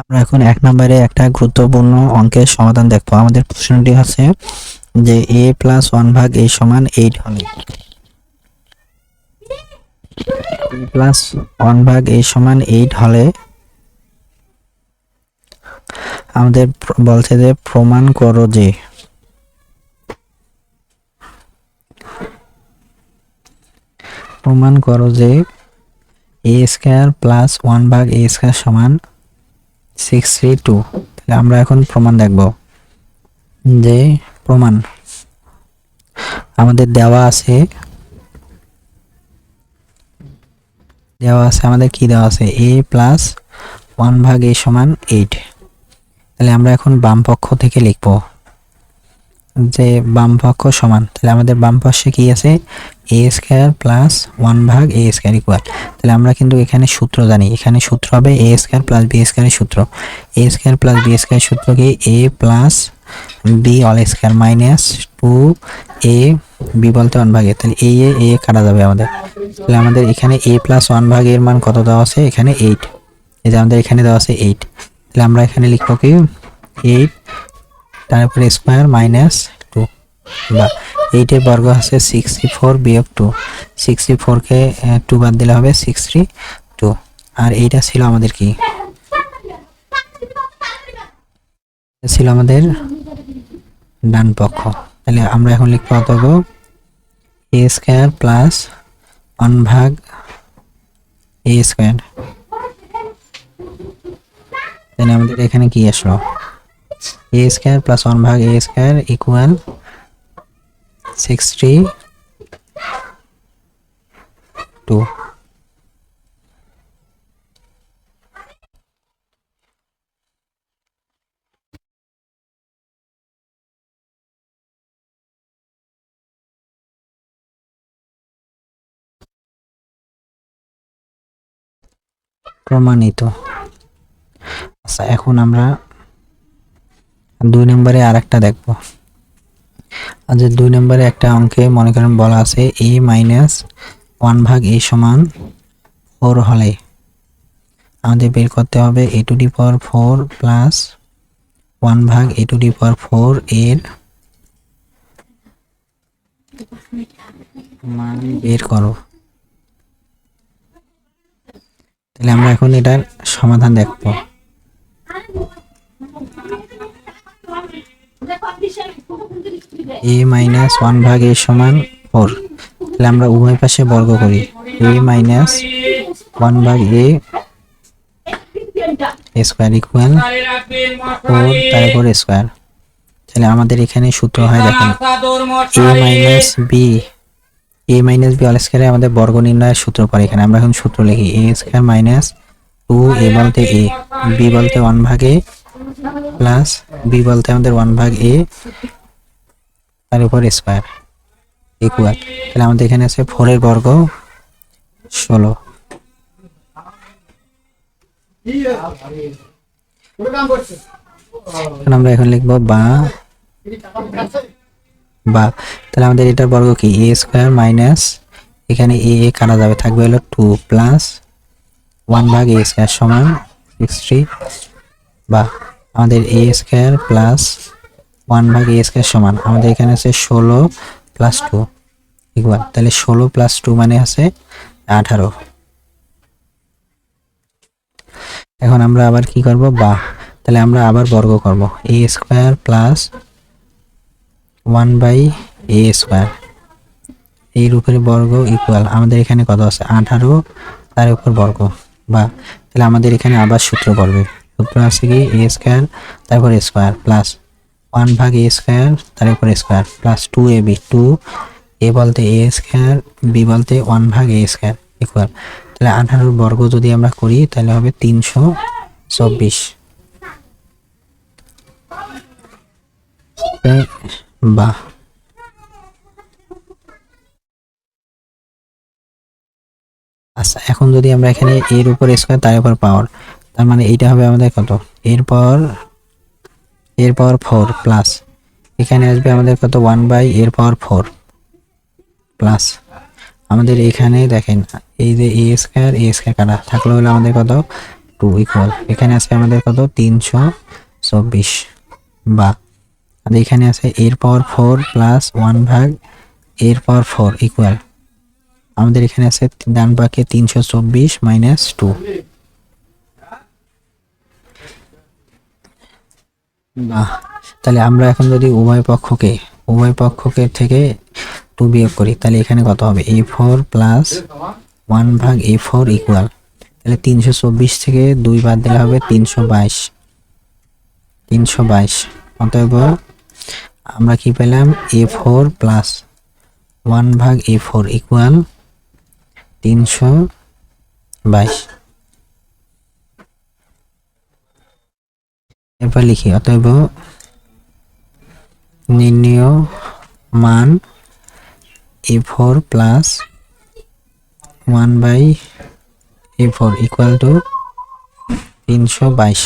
আমরা এখন এক নম্বরে একটা গুরুত্বপূর্ণ অঙ্কের সমাধান দেখব। আমাদের প্রশ্নটি হচ্ছে যে এ প্লাস ওয়ান ভাগ এ সমান এইট হলে প্লাস ওয়ান ভাগ এ সমান এইট হলে আমাদের বলছে যে প্রমাণ করো যে প্রমাণ করো যে এ স্কোয়ার প্লাস ওয়ান ভাগ এ স্কোয়ার সমান সিক্স থ্রি টু তাহলে আমরা এখন প্রমাণ দেখব। যে প্রমাণ আমাদের দেওয়া আছে দেওয়া আছে আমাদের কি দেওয়া আছে? এ প্লাস ওয়ান ভাগ এ সমান এইট তাহলে আমরা এখন বাম পক্ষ থেকে লিখব যে বাম পক্ষ সমান। তাহলে আমাদের বাম পাশে কি আছে? এ স্কোয়ার প্লাস ওয়ান ভাগ এ স্কোয়ার ইকুয়াল তাহলে আমরা কিন্তু এখানে সূত্র জানি। এখানে সূত্র হবে এ স্কোয়ার প্লাস বি স্কোয়ারের সূত্র। A square plus b square সূত্র কি? A plus b all square minus two a b বলতে ওয়ান ভাগে তাহলে এ এ এ কাটা যাবে আমাদের। তাহলে আমাদের এখানে এ প্লাস ওয়ান ভাগের মান কত দেওয়া আছে? এখানে এইট এই যে আমাদের এখানে দেওয়া আছে এইট তাহলে আমরা এখানে লিখব কি? এইট তারপরে স্কোয়ার মাইনাস টু বা এইটের বর্গ আছে সিক্সটি ফোর বিয়োগ টু সিক্সটি ফোরকে টু বাদ দিলে হবে সিক্স থ্রি টু আর এইটা ছিল আমাদের কি? ছিল আমাদের ডান পক্ষ। তাহলে আমরা এখন লিখব অতএব এ স্কোয়ার প্লাস ওয়ান ভাগ এ স্কোয়ার তাহলে আমাদের এখানে কি আসলো? এ স্কোয়ার প্লাস ওয়ান ভাগ a square equal six three two প্রমাণিত। আচ্ছা এখন আমরা দুই নম্বরে আর একটা দেখব। আচ্ছা দুই নম্বরে একটা অঙ্কে মনে করেন বলা আছে এ মাইনাস ওয়ান ভাগ এ সমান ফোর হলে আমাদের বের করতে হবে a two d power four plus one ভাগ a two d power four এর মান বের করো। তাহলে আমরা এখন এটার সমাধান দেখব। এ মাইনাস ওয়ান ভাগ এ সমান ফোর তাহলে আমরা উভয় পাশে বর্গ করি। এ মাইনাস ওয়ান ভাগ এ স্কোয়ার ইকুয়াল ফোর তারপর স্কোয়ার তাহলে আমাদের এখানে সূত্র হয়, দেখেন a minus b a minus b all স্কোয়ারে আমাদের বর্গ নির্ণয়ের সূত্র পড়ে এখানে। আমরা এখন সূত্র লিখি a square minus two a বলতে এ বি বলতে ওয়ান ভাগ এ প্লাস বি বলতে আমাদের ওয়ান ভাগ এ তার উপর স্কোয়ার ইকুয়াল তাহলে আমাদের এখানে আছে ফোরের বর্গ ষোলো। আমরা এখন লিখব বা। বা। তাহলে আমাদের এটার বর্গ কি? এ স্কোয়ার মাইনাস এখানে এ এ কাটা যাবে, থাকবে হলো টু প্লাস ওয়ান ভাগ এ স্কোয়ার সমান সিক্স থ্রি বা। আমাদের এ স্কোয়ার প্লাস ওয়ান ভাগ এ স্কোয়ার সমান। আমাদের এখানে আছে ষোলো প্লাস টু ইকুয়াল তাহলে ষোলো প্লাস টু মানে আছে আঠারো। এখন আমরা আবার কি করব? বা তাহলে আমরা আবার বর্গ করব। A square plus one by a square এর উপরে বর্গ ইকুয়াল আমাদের এখানে কত আছে? আঠারো। তার উপর বর্গ। বা তাহলে আমাদের এখানে আবার সূত্র পড়বে। সূত্র আছে কি? এ স্কোয়ার তারপর স্কোয়ার প্লাস ওয়ান ভাগ এ স্কোয়ার তার উপর square plus two a b বলতে এ স্কোয়ার বি বলতে ওয়ান ভাগ এ স্কোয়ার ইকুয়াল তাহলে আঠারোর বর্গ যদি আমরা করি, তাহলে হবে তিনশো চব্বিশ। বা আচ্ছা এখন যদি আমরা এখানে এর উপর স্কোয়ার তার উপর পাওয়ার তার মানে এইটা হবে আমাদের কত? এরপর এর পাওয়ার ফোর প্লাস এখানে আসবে আমাদের কত? ওয়ান বাই এর পাওয়ার ফোর প্লাস আমাদের এখানে দেখেন, এই যে এ স্কোয়ার এ স্কোয়ার কাটা। থাকলে হলো আমাদের কত? টু ইকুয়াল এখানে আছে আমাদের কত? তিনশো চব্বিশ। আর এখানে আছে এর পাওয়ার ফোর প্লাস ওয়ান ভাগ এর পাওয়ার ফোর ইকুয়াল আমাদের এখানে আছে ডান পাকে তিনশো চব্বিশ মাইনাস টু বাহ, তাহলে আমরা এখন যদি উভয় পক্ষকে উভয় পক্ষকে থেকে টু বিয়োগ করি, তাহলে এখানে কত হবে? এ ফোর প্লাস ওয়ান ভাগ এ ফোর ইকুয়াল তাহলে তিনশো চব্বিশ থেকে দুই বাদ দিলে হবে তিনশো বাইশ। তিনশো বাইশ। অতএব আমরা কি পেলাম? এ ফোর প্লাস ওয়ান ভাগ এ ফোর ইকুয়াল তিনশো বাইশ। এরপর লিখি, অতএব নির্ণয় মান a four plus one by a four equal two তিনশো বাইশ।